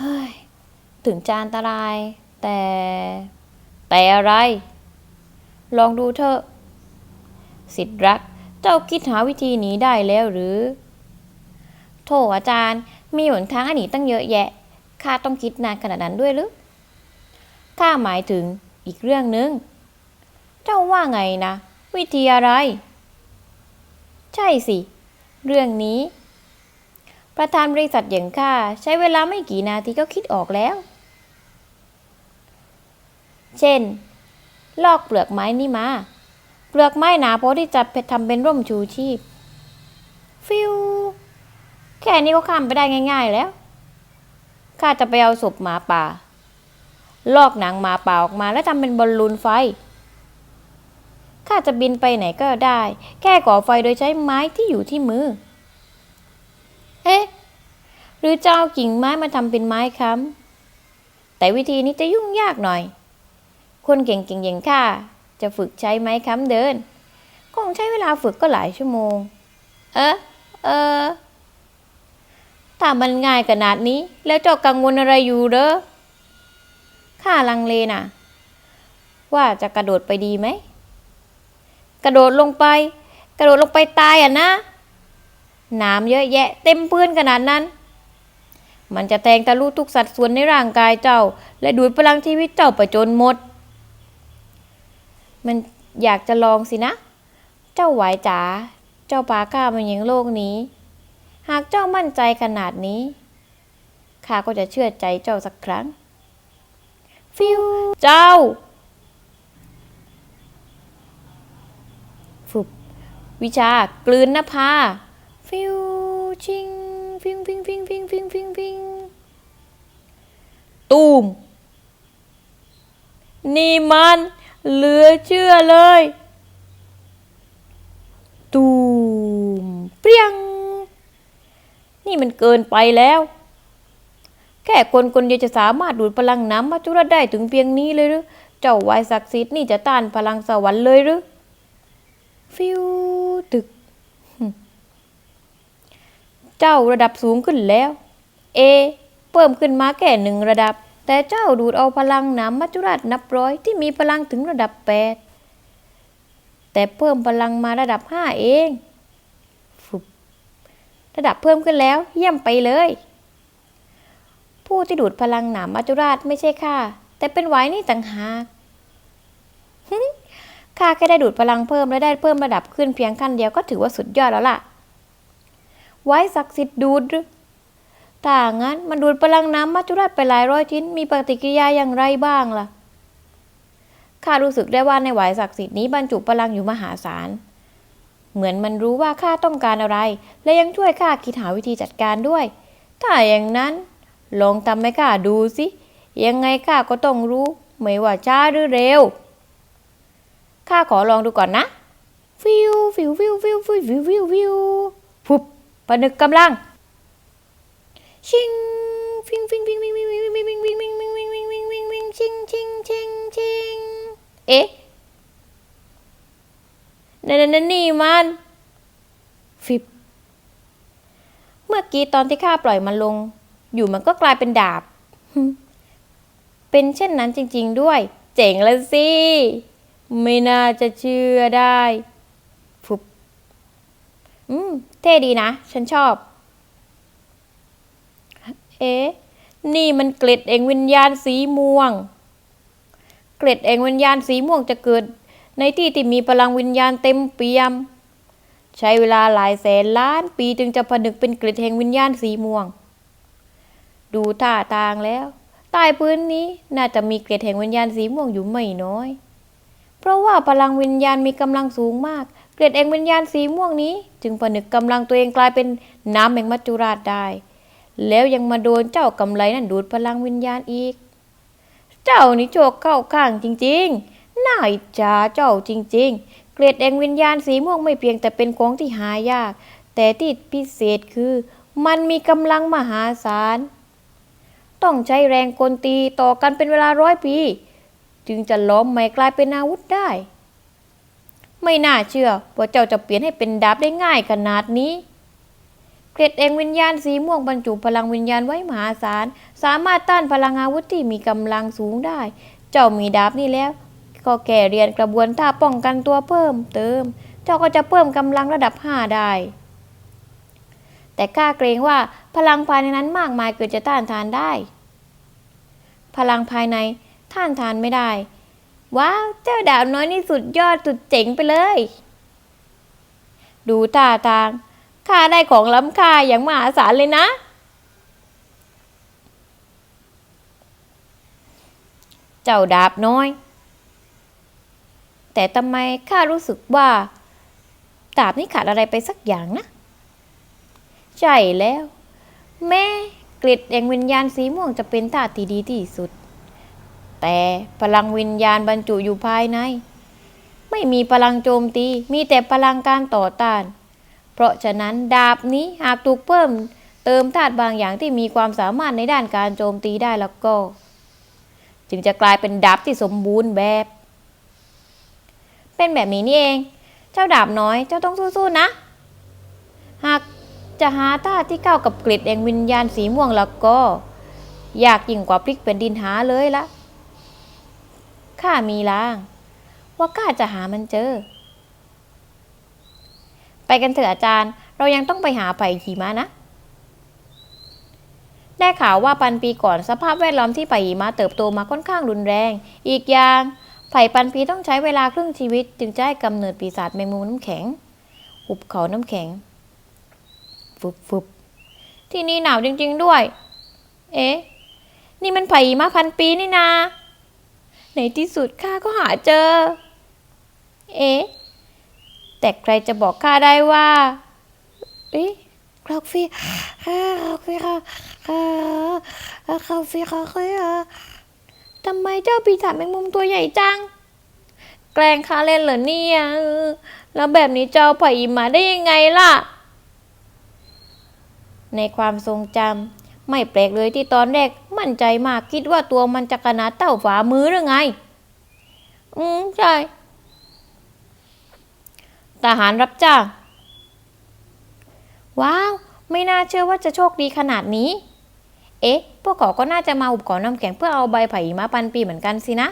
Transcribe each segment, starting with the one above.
เฮ้ยถึงจะอันตราย แต่ แต่อะไร ลองดูเถอะ สิทธรัก เจ้าคิดหาวิธีหนีได้แล้วหรือ โถอาจารย์ มีหนทางหนีตั้งเยอะแยะ ข้าต้องคิดนานขนาดนั้นด้วยหรือ ข้าหมายถึงอีกเรื่องหนึง เจ้าว่าไงนะ วิธีอะไร ใช่สิ เรื่องนี้ ประธานบริษัทอย่างข้าใช้เวลาไม่กี่นาทีก็คิดออกแล้ว เช่น ลอกเปลือกไม้นี่มา เปลือกไม้หนาพอที่จะทำเป็นร่มชูชีพ ฟิว แค่นี้ก็ข้ามไปได้ง่าย ๆแล้ว ข้าจะไปเอาศพหมาป่า ลอกหนังหมาป่าออกมาแล้วทำเป็นบอลลูนไฟข้าจะบินไปไหนก็ได้ แค่ก่อไฟโดยใช้ไม้ที่อยู่ที่มือ เอ๊ะ หรือจะเอากิ่งไม้มาทำเป็นไม้ค้ำแต่วิธีนี้จะยุ่งยากหน่อย คนเก่งๆอย่างข้าจะฝึกใช้ไม้ค้ำเดินคงใช้เวลาฝึกก็หลายชั่วโมง เอ๊ะเออถ้ามันง่ายขนาดนี้ แล้วเจ้ากังวลอะไรอยู่เด้อข้าลังเลน่ะ ว่าจะกระโดดไปดีไหม กระโดดลงไป กระโดดลงไปตายอะนะ น้ำเยอะแยะเต็มพื้นขนาดนั้น มันจะแทงทะลุทุกสัดส่วนในร่างกายเจ้า และดูดพลังชีวิตเจ้าไปจนหมด มันอยากจะลองสินะ เจ้าหวายจ๋า เจ้าปาข้ามาอย่างโลกนี้ หากเจ้ามั่นใจขนาดนี้ข้าก็จะเชื่อใจเจ้าสักครั้ง ฟิว เจ้าฝึกวิชากลืนนภา ฟิวชิงฟิงฟิงฟิงฟิงฟิงฟิงฟิงตูม นี่มันเหลือเชื่อเลย ตูมเปรี้ยง นี่มันเกินไปแล้ว แค่คนคนเดียวจะสามารถดูดพลังน้ำมัจจุราชได้ถึงเพียงนี้เลยหรือ เจ้าวายศักดิ์สิทธิ์นี่จะต้านพลังสวรรค์เลยหรือ ฟิวตึก เจ้าระดับสูงขึ้นแล้ว เอ เพิ่มขึ้นมาแค่หนึ่งระดับ แต่เจ้าดูดเอาพลังน้ำมัจจุราชนับร้อยที่มีพลังถึงระดับแปดแต่เพิ่มพลังมาระดับห้าเองระดับเพิ่มขึ้นแล้ว เยี่ยมไปเลย ผู้ที่ดูดพลังหนามมัจจุราชไม่ใช่ข้าแต่เป็นไว้นี่ต่างหากข้าแค่ได้ดูดพลังเพิ่มและได้เพิ่มระดับขึ้นเพียงขั้นเดียวก็ถือว่าสุดยอดแล้วล่ะ ไว้ศักดิ์สิทธิ์ดูดถ้างั้นมันดูดพลังน้ำมัจจุราชไปหลายร้อยชิ้น มีปฏิกิริยาอย่างไรบ้างล่ะ ข้ารู้สึกได้ว่าในหวายศักดิ์สิทธิ์นี้บรรจุพลังอยู่มหาศาล เหมือนมันรู้ว่าข้าต้องการอะไร และยังช่วยข้าคิดหาวิธีจัดการด้วย ถ้าอย่างนั้น ลองทำให้ข้าดูสิ ยังไงข้าก็ต้องรู้ ไม่ว่าช้าหรือเร็ว ข้าขอลองดูก่อนนะ ฟิวฟิวฟิวฟิวฟิวฟิวฟิว ฟิวฟุบผนึกกำลัง ชิงฟิงฟิงฟิงฟิงฟิงฟิงฟิงฟิงฟิงฟิงฟิงฟิงฟิงฟิงฟิงฟิงชิงชิงชิงชิงเอ๊ะนั่นนั่นนี่มันฟิบเมื่อกี้ตอนที่ข้าปล่อยมันลง อยู่มันก็กลายเป็นดาบ เป็นเช่นนั้นจริง ๆด้วย เจ๋งแล้วสิ ไม่น่าจะเชื่อได้ฟุบ อืม เท่ดีนะ ฉันชอบ เอ๊ะ นี่มันเกล็ดเองวิญญาณสีม่วง เกล็ดเองวิญญาณสีม่วงจะเกิด ในที่ที่มีพลังวิญญาณเต็มเปี่ยม ใช้เวลาหลายแสนล้านปีจึงจะผนึกเป็นเกล็ดแห่งวิญญาณสีม่วง ดูท่าทางแล้วใต้พื้นนี้น่าจะมีเกล็ดแห่งวิญญาณสีม่วงอยู่ไม่น้อย เพราะว่าพลังวิญญาณมีกำลังสูงมาก เกล็ดแห่งวิญญาณสีม่วงนี้ จึงผนึกกำลังตัวเองกลายเป็นน้ำแห่งมัจจุราชได้ แล้วยังมาโดนเจ้ากำไรนั่นดูดพลังวิญญาณอีก เจ้านี่โชคเข้าข้างจริงๆน่าอิจฉาเจ้าจริง ๆ เกล็ดแห่งวิญญาณสีม่วงไม่เพียงแต่เป็นของที่หายาก แต่ที่พิเศษคือมันมีกำลังมหาศาล ต้องใช้แรงกลตีต่อกันเป็นเวลาร้อยปี จึงจะล้อมไม่กลายเป็นอาวุธได้ ไม่น่าเชื่อว่าเจ้าจะเปลี่ยนให้เป็นดาบได้ง่ายขนาดนี้เกร็ดเองวิญญาณสีม่วงบรรจุพลังวิญญาณไว้มหาศาล สามารถต้านพลังอาวุธที่มีกำลังสูงได้ เจ้ามีดาบนี่แล้ว ก็แก่เรียนกระบวนท่าป้องกันตัวเพิ่มเติม เจ้าก็จะเพิ่มกำลังระดับ 5 ได้ แต่ข้าเกรงว่าพลังภายในนั้นมากมายเกิดจะต้านทานได้ พลังภายในต้านทานไม่ได้ ว้าว เจ้าดาบน้อยนี่สุดยอดสุดเจ๋งไปเลย ดูท่าทางข้าได้ของล้ำค่าอย่างมหาศาลเลยนะ เจ้าดาบน้อย แต่ทำไมข้ารู้สึกว่า ดาบนี่ขาดอะไรไปสักอย่างนะ ใช่แล้ว แม่กล็ดแห่งวิญญาณสีม่วงจะเป็นธาตีดีที่สุด แต่พลังวิญญาณบรรจุอยู่ภายใน ไม่มีพลังโจมตี มีแต่พลังการต่อต้าน เพราะฉะนั้นดาบนี้หากถูกเพิ่ม เติมธาตุบางอย่างที่มีความสามารถในด้านการโจมตีได้แล้วก็ จึงจะกลายเป็นดาบที่สมบูรณ์แบบ เป็นแบบนี้นี่เอง เจ้าดาบน้อย เจ้าต้องสู้ๆนะ หากจะหาท่าที่เข้ากับกริดแห่งวิญญาณสีม่วงแล้วก็ ยากยิ่งกว่าพลิกเป็นดินหาเลยละ ข้ามีลาง ว่าข้าจะหามันเจอ ไปกันเถอะอาจารย์ เรายังต้องไปหาไผ่หิมะนะ ได้ข่าวว่าปันปีก่อนสภาพแวดล้อมที่ไผ่หิมะเติบโตมาค่อนข้างรุนแรง อีกอย่างไผ่ปันปีต้องใช้เวลาครึ่งชีวิต จึงจะให้กำเนิดปีศาจแมงมุมน้ำแข็ง หุบเขาน้ำแข็ง ฟึบฟึบที่นี่หนาวจริง ๆด้วย เอ๊ะ นี่มันไผ่หิมะพันปีนี่นา ในที่สุดข้าก็หาเจอ เอ๊ะ แต่ใครจะบอกข้าได้ว่าเอ๊ะคลอกฟี่ฮ่าคลอกฟี่ค่ะฮ่าคลอกฟี่ค่ะค่ะทำไมเจ้าปีศาจแมงมุมตัวใหญ่จัง แกล้งข้าเล่นเหรอเนี่ยแล้วแบบนี้เจ้าไผ่หิมะได้ยังไงล่ะ ในความทรงจำไม่แปลกเลยที่ตอนแรก มั่นใจมากคิดว่าตัวมันจะขนาดเต้าฝ่ามือหรือไง อืมใช่ ทหารรับจ้าง ว้าว ไม่น่าเชื่อว่าจะโชคดีขนาดนี้ เอ๊ะ พวกเขาก็น่าจะมาอุบก่อนน้ำแข็งเพื่อเอาใบไผ่มาปันปีเหมือนกันสินะ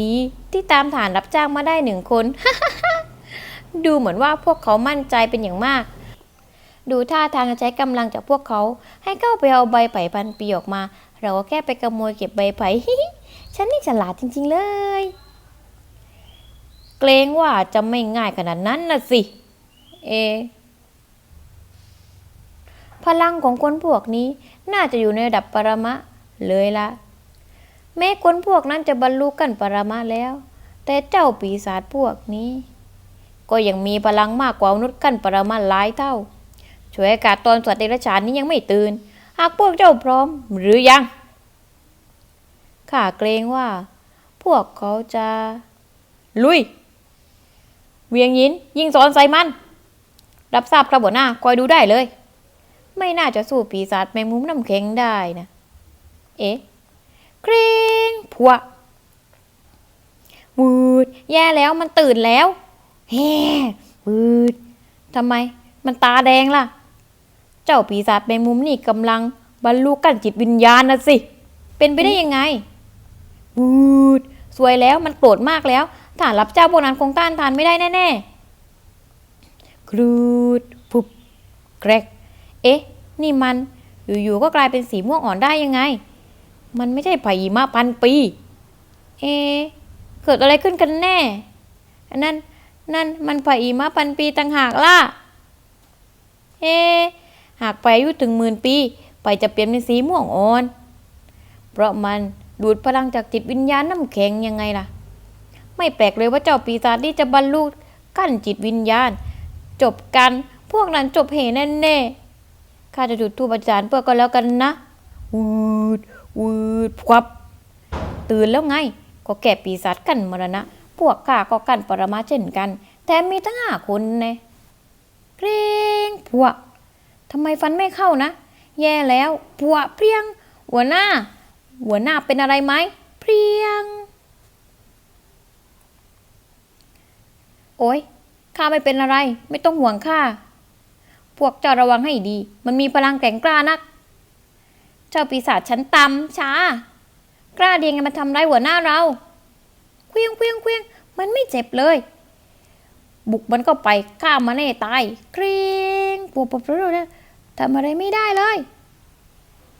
ดีที่ตามฐานรับจ้างมาได้หนึ่งคน ดูเหมือนว่าพวกเขามั่นใจเป็นอย่างมาก ดูท่าทางจะใช้กำลังจากพวกเขา ให้เข้าไปเอาใบไผ่พันปีออกมา เราก็แค่ไปขโมยเก็บใบไผ่ฉันนี่ฉลาดจริง ๆ เลย เกรงว่าจะไม่ง่ายขนาดนั้นนะสิ เอะพลังของคนพวกนี้น่าจะอยู่ในระดับปรมะเลยละแม้คนพวกนั้นจะบรรลุกันปรมะแล้ว แต่เจ้าปีศาจพวกนี้ ก็ยังมีพลังมากกว่ามนุษย์กันปรมาหลายเท่า ช่วยอากาศตอนสัตว์เดรัจฉานนี้ยังไม่ตื่น หากพวกเจ้าพร้อมหรือยัง ข้าเกรงว่า พวกเขาจะ ลุย เวียงยินยิงสอนใส่มัน รับทราบครับหัวหน้าคอยดูได้เลย ไม่น่าจะสู้ปีศาจแมงมุมน้ำแข็งได้นะ เอ๊ะเคร่งพัววืดแย่แล้วมันตื่นแล้วแฮ่วืดทำไม มันตาแดงล่ะ จ้าปีศาจแมงมุมนี่กำลังบรรลุกันจิตวิญญาณนะสิ เป็นไปได้ยังไงวืดสวยแล้วมันโกรธมากแล้วถ้ารับเจ้าพวกนั้นคงต้านทานไม่ได้แน่ๆ ครูดพุบแกรก เอ๊ะ นี่มัน อยู่ๆ ก็กลายเป็นสีม่วงอ่อนได้ยังไง มันไม่ใช่ไผ่หิมะพันปี เอะเกิดอะไรขึ้นกันแน่ นั่น นั่นมันไผ่หิมะพันปีต่างหากล่ะ เอะ หากไปอายุถึงหมื่นปี ไปจะเปลี่ยนเป็นสีม่วงอ่อน เพราะมันดูดพลังจากจิตวิญญาณน้ำแข็งยังไงล่ะ ไม่แปลกเลยว่าเจ้าปีศาจที่จะบรรลุกั้นจิตวิญญาณ จบกันพวกนั้นจบเหแน่แน่ๆข้าจะจุดทูปอาจารย์เพื่อก็แล้วกันนะวืดวืดควับ ตื่นแล้วไง ก็แก่ปีศาจกันมรณะ พวกข้าก็กันปรมาเช่นกัน แต่มีตั้งห้าคนแน่เกรงพวก ทำไมฟันไม่เข้านะ แย่แล้วพวเพียง หัวหน้า หัวหน้าเป็นอะไรไหมเพียง โอ้ยข้าไม่เป็นอะไร ไม่ต้องห่วงข้า พวกเจ้าระวังให้ดี มันมีพลังแกร่งกล้านัก เจ้าปีศาจชั้นต่ำช้า กล้าดียังไงมาทำร้ายหัวหน้าเราเควียงเควียงเควียงมันไม่เจ็บเลย บุกมันก็ไปฆ่ามันให้ตายเกรงปวดปวดปวดนะ ทำอะไรไม่ได้เลย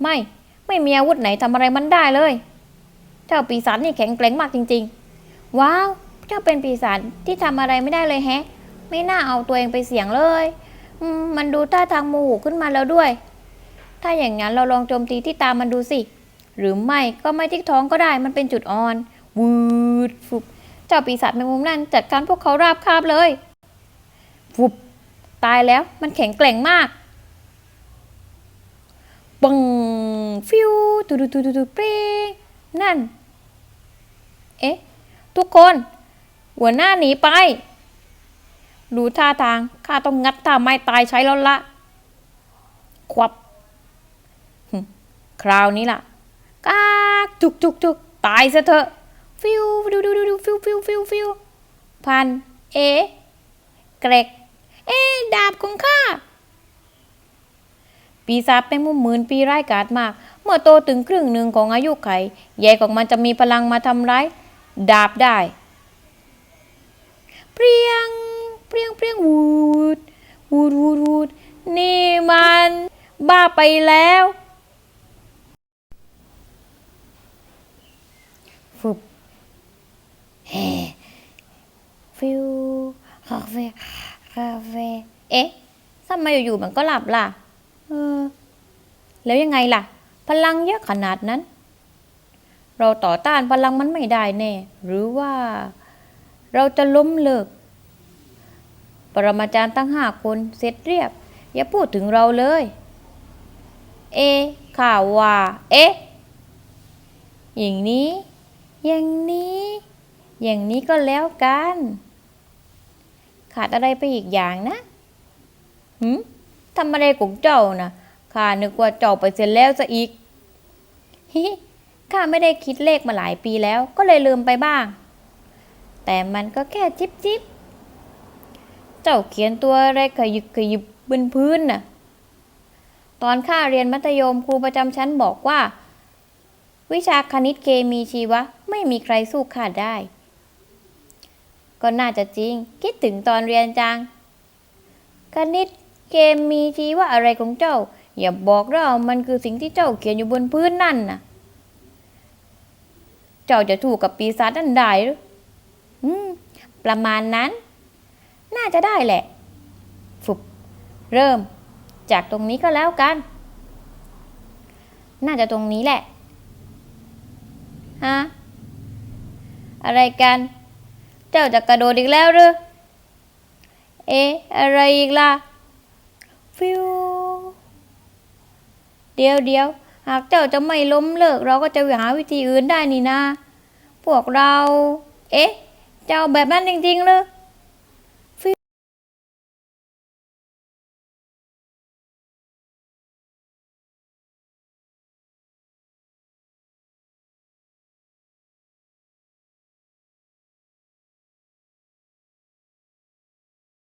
ไม่ ไม่มีอาวุธไหนทำอะไรมันได้เลย เจ้าปีศาจนี่แข็งแกร่งมากจริง ๆ ว้าว เจ้าเป็นปีศาจที่ทำอะไรไม่ได้เลยแฮะ ไม่น่าเอาตัวเองไปเสี่ยงเลยมมันดูท่าทางโมโหขึ้นมาแล้วด้วย ถ้าอย่างนั้นเราลองโจมตีที่ตามมันดูสิ หรือไม่ก็ไม่ที่ท้องก็ได้ มันเป็นจุดอ่อน วืดฟุบเจ้าปีศาจแมงมุมนั่นจัดการพวกเขาราบคาบเลยฟุบตายแล้วมันแข็งแกร่งมาก ปัง ฟิวตูดูตูดูตูปรงนั่น เอ๊ะ ทุกคน หัวหน้าหนีไป ดูท่าทาง ข้าต้องงัดท่าไม้ตายใช้แล้วละควับ คราวนี้ล่ะกากจุกจุกจุกตายซะเถอะ ฟิวดูดูดูดูฟิวฟิวฟิวฟิวพัน เอ๊ะเกรก เอ๊ะดาบของข้าปีศาจเป็นมุมหมื่นปีร้ายกาจมาก เมื่อโตถึงครึ่งหนึ่งของอายุไขใหญ่ของมันจะมีพลังมาทำร้ายดาบได้ เปรียง เปรียงเปรียงวูดวูดวูดวูดนี่มันบ้าไปแล้วฟึบเฮ้ฟิวคาเฟ่คาเฟ่เอ๊ะทำไมอยู่ๆมันก็หลับล่ะ เออ แล้วยังไงล่ะ พลังเยอะขนาดนั้น เราต่อต้านพลังมันไม่ได้แน่ หรือว่าเราจะล้มเลิก ปรมาจารย์ตั้งห้าคนเสร็จเรียบ อย่าพูดถึงเราเลย เอข่าวว่า เอ๊ะ อย่างนี้ อย่างนี้ อย่างนี้ก็แล้วกัน ขาดอะไรไปอีกอย่างนะหืมทำอะไรของเจ้านะข้านึกว่าเจ้าไปเสร็จแล้วซะอีก ฮิข้าไม่ได้คิดเลขมาหลายปีแล้วก็เลยลืมไปบ้าง แต่มันก็แค่จิบจิบเจ้าเขียนตัวอะไรขยิบขยิบบนพื้นน่ะ ตอนข้าเรียนมัธยมครูประจำชั้นบอกว่า วิชาคณิตเคมีชีวะ ไม่มีใครสู้ข้าได้ ก็น่าจะจริง คิดถึงตอนเรียนจัง คณิตเคมีชีวะอะไรของเจ้า อย่าบอกเรามันคือสิ่งที่เจ้าเขียนอยู่บนพื้นนั่นน่ะ เจ้าจะถูกกับปีศาจนั่นได้หรืออืม ประมาณนั้น น่าจะได้แหละ ฝึบเริ่ม จากตรงนี้ก็แล้วกัน น่าจะตรงนี้แหละ ฮะ อะไรกัน เจ้าจะกระโดดอีกแล้วหรือ เอ๊ะ อะไรอีกล่ะ ฟิว เดียวเดียว หากเจ้าจะไม่ล้มเลิก เราก็จะหาวิธีอื่นได้นี่นะ พวกเรา เอ๊ะ เจ้าแบบนั้นจริงๆหรือ